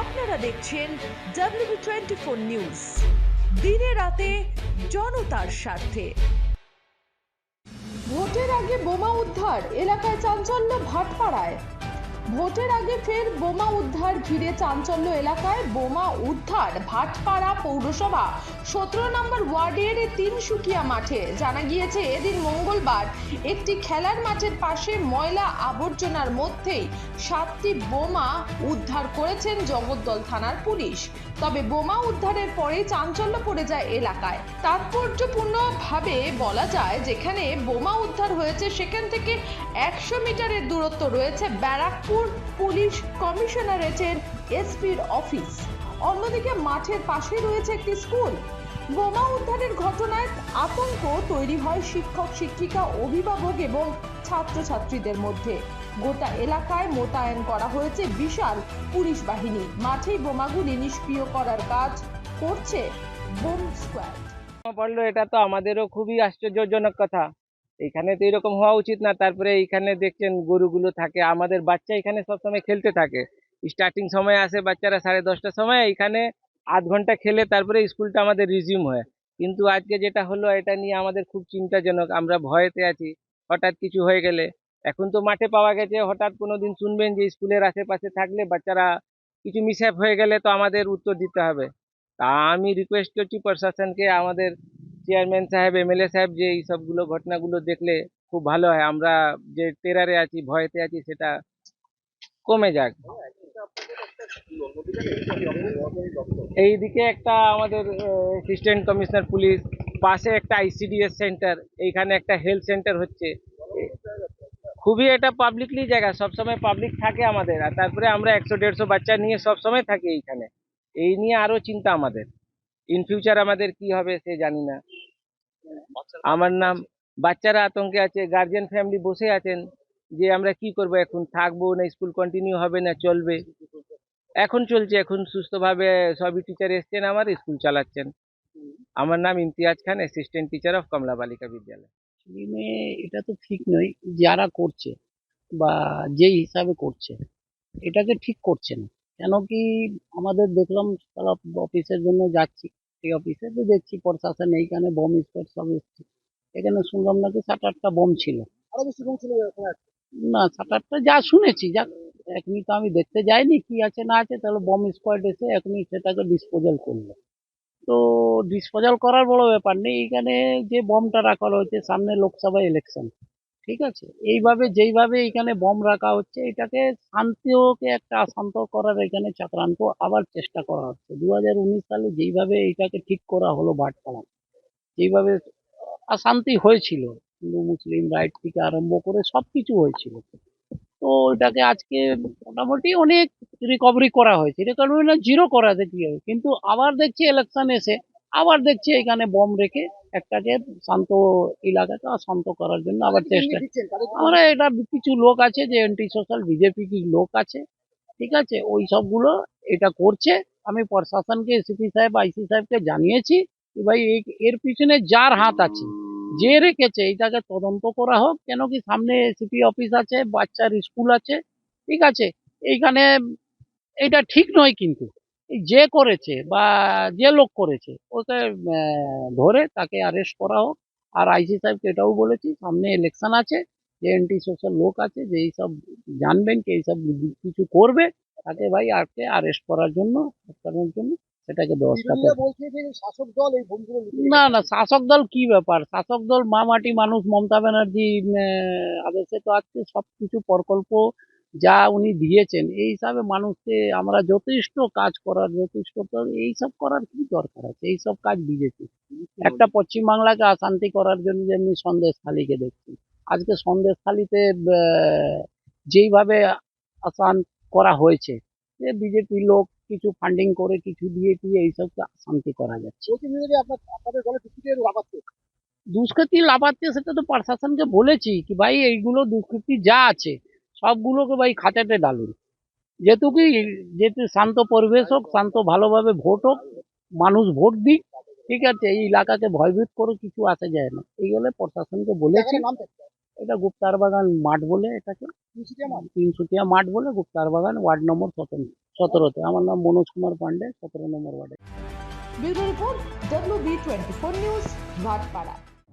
আপনারা দেখছেন W twenty four news দিনে রাতে জনতার স্বার্থে। ভোটের আগে বোমা উদ্ধার, এলাকায় চাঞ্চল্য ভাটপাড়ায়। ভোটের আগে ফের বোমা উদ্ধার ঘিরে চাঞ্চল্য এলাকায় বোমা উদ্ধার, ভাটপাড়া পৌরসভা। সতেরো নম্বর ওয়ার্ডের তিনসুকিয়া মাঠে জানা গিয়েছে, এদিন মঙ্গলবার একটি খেলার মাঠের পাশে ময়লা আবর্জনার মধ্যেই সাতটি বোমা উদ্ধার করেছেন জগদ্দল থানার পুলিশ। তবে বোমা উদ্ধারের পরে চাঞ্চল্য পড়ে যায় এলাকায়। তাৎপর্যপূর্ণভাবে বলা যায়, যেখানে বোমা উদ্ধার হয়েছে, সেখান থেকে একশো মিটারের দূরত্ব রয়েছে ব্যারাকপুর পুলিশ কমিশনারেটের এসপির অফিস। অন্যদিকে মাঠের পাশে রয়েছে একটি স্কুল। বোমা উদ্ধারের ঘটনায় আতঙ্ক তৈরি হয় শিক্ষক, শিক্ষিকা, অভিভাবক এবং ছাত্রছাত্রীদের মধ্যে। গোটা এলাকায় মোতায়েন করা হয়েছে বিশাল পুলিশ বাহিনী। মাঠেই বোমাগুলি নিষ্ক্রিয় করার কাজ করছে বোম স্কোয়াড। পড়ল, এটা তো আমাদেরও খুবই আশ্চর্যজনক কথা। এখানে তো এরকম হওয়া উচিত না। তারপরে এইখানে দেখছেন গরুগুলো থাকে। আমাদের বাচ্চা এখানে সবসময় খেলতে থাকে। স্টার্টিং সময় আসে বাচ্চারা সাড়ে দশটার সময়। এখানে আধ ঘণ্টা খেলে তারপরে স্কুলটা আমাদের রিজিউম হয়। কিন্তু আজকে যেটা হলো, এটা নিয়ে আমাদের খুব চিন্তাজনক। আমরা ভয়েতে আছি। হঠাৎ কিছু হয়ে গেলে। এখন তো মাঠে পাওয়া গেছে। হঠাৎ কোনো দিন শুনবেন যে স্কুলের আশেপাশে থাকলে বাচ্চারা কিছু মিসহ্যাপ হয়ে গেলে তো আমাদের উত্তর দিতে হবে। তা আমি রিকোয়েস্ট করছি প্রশাসনকে, আমাদের চেয়ারম্যান সাহেব, এমএলএ সাহেব যে এই সবগুলো ঘটনাগুলো দেখলে খুব ভালো হয়। আমরা যে টেরারে আছি, ভয়েতে আছি, সেটা কমে যাক। এইদিকে একটা আমাদের অ্যাসিস্ট্যান্ট কমিশনার পুলিশ পাশে একটা আইসিডিএস সেন্টার এইখানে একটা হেলথ সেন্টার হচ্ছে। খুবই এটা পাবলিকলি জায়গা, সবসময় পাবলিক থাকে আমাদের। আর তারপরে আমরা একশো, দেড়শো বাচ্চা নিয়ে সবসময় থাকি এইখানে। এই নিয়ে আরও চিন্তা আমাদের। ইন ফিউচার আমাদের কি হবে সে জানি না। আমার নাম বাচ্চারা আতঙ্কে আছে গার্জিয়ান ফ্যামিলি বসে আছেন যে আমরা কি করব এখন থাকব না স্কুল কন্টিনিউ হবে না চলবে। এখন চলছে এখন সুস্থভাবে সবই টিচার এসছেন আমার স্কুল চালাচ্ছেন। আমার নাম Imtiaz Khan assistant teacher of Kamala Balika Vidyalaya এটা তো ঠিক নয় যারা করছে বা যেই হিসাবে করছে এটাকে ঠিক করছে না। কেন কি আমাদের দেখলাম সারা অফিসের জন্য যাচ্ছি এই অফিসে তো দেখছি প্রশাসন এইখানে বম স্কোয়াড সব এসছে। এখানে শুনলাম নাকি সাত আটটা বম ছিল। আরও বেশি কম ছিল না সাত আটটা যা শুনেছি যা এখনই তো আমি দেখতে যাইনি কি আছে না আছে তাহলে বম স্কোয়াড এসে এখনই সেটাকে ডিসপোজাল করল। তো ডিসপোজাল করার বড় ব্যাপার নেই এখানে যে বমটা রাখা হয়েছে সামনে লোকসভা ইলেকশন ঠিক আছে? এইভাবে যেইভাবে এখানে বম রাখা হচ্ছে, এটাকে শান্তিকে একটা শান্ত করার এখানে চক্রান্ত আবার চেষ্টা করা হচ্ছে। দু হাজার উনিশ সালে যেইভাবে এটাকে ঠিক করা হলো ভাটপাড়া যেইভাবে অশান্তি হয়েছিল, হিন্দু, মুসলিম, রাইট থেকে আরম্ভ করে সব কিছু হয়েছিল। তো এটাকে আজকে মোটামুটি অনেক রিকভারি করা হয়েছে। রিকভারি না জিরো করা দেখি কিন্তু আবার দেখছি ইলেকশন এসে আবার দেখছি এখানে বম রেখে একটাকে শান্ত এলাকাকে শান্ত করার জন্য আবার চেষ্টা আমরা এটা কিছু লোক আছে যে অ্যান্টি সোশ্যাল বিজেপি কি লোক আছে ঠিক আছে? ওই সবগুলো এটা করছে। আমি প্রশাসনকে সিপি সাহেব আইসি সাহেবকে জানিয়েছি যে ভাই এর পিছনে যার হাত আছে যে রেখেছে এটাকে তদন্ত করা হোক। কেন কি সামনে সিপি অফিস আছে বাচ্চার স্কুল আছে ঠিক আছে? এইখানে এটা ঠিক নয় কিন্তু। যে করেছে বা যে লোক করেছে ওকে ধরে তাকে অ্যারেস্ট করা হোক। আর আইসি সাহেবকে এটাও বলেছি সামনে ইলেকশন আছে যে অ্যান্টি সোশ্যাল লোক আছে যে এইসব জানবেন কি এইসব কিছু করবে তাকে ভাই আজকে অ্যারেস্ট করার জন্য করার জন্য সেটাকে ব্যবস্থা না না শাসক দল কি ব্যাপার? শাসক দল মা মাটি মানুষ মমতা ব্যানার্জি আদেশে তো আজকে সবকিছু প্রকল্প যা উনি দিয়েছেন এই হিসাবে মানুষকে আমরা যথেষ্ট কাজ করার যথেষ্ট তো এইসব করার কি দরকার আছে? এইসব কাজ বিজেপি। একটা পশ্চিমবাংলাকে অশান্তি করার জন্য যেমনি সন্দেশ খালিকে দেখছি। আজকে সন্দেশ খালিতে যেইভাবে আসান করা হয়েছে যে বিজেপি লোক কিছু ফান্ডিং করে কিছু দিয়ে দিয়ে এইসবকে অশান্তি করা যাচ্ছে। দুষ্কৃতি লাফাচ্ছে সেটা তো প্রশাসনকে বলেছি কি ভাই এইগুলো দুষ্কৃতি যা আছে সবগুলোকে ভাই খাঁচাতে ডালুন যেহেতু কি যেহেতু শান্ত পরিবেশ হোক, শান্ত ভালোভাবে ভোট হোক, মানুষ ভোট দিক, ঠিক আছে? এই এলাকাকে ভয়ভীত করে কিছু আসা যায় না। এই এইগুলো প্রশাসনকে বলেছি, এটা গুপ্তার বাগান মাঠ বলে এটাকে তিনসুকিয়া মাঠ বলে গুপ্তার বাগান ওয়ার্ড নম্বর সতেরো, সতেরোতে। আমার নাম মনোজ কুমার পান্ডে, সতেরো নম্বর ওয়ার্ডে। Bureau report WB twenty four news Bhatpara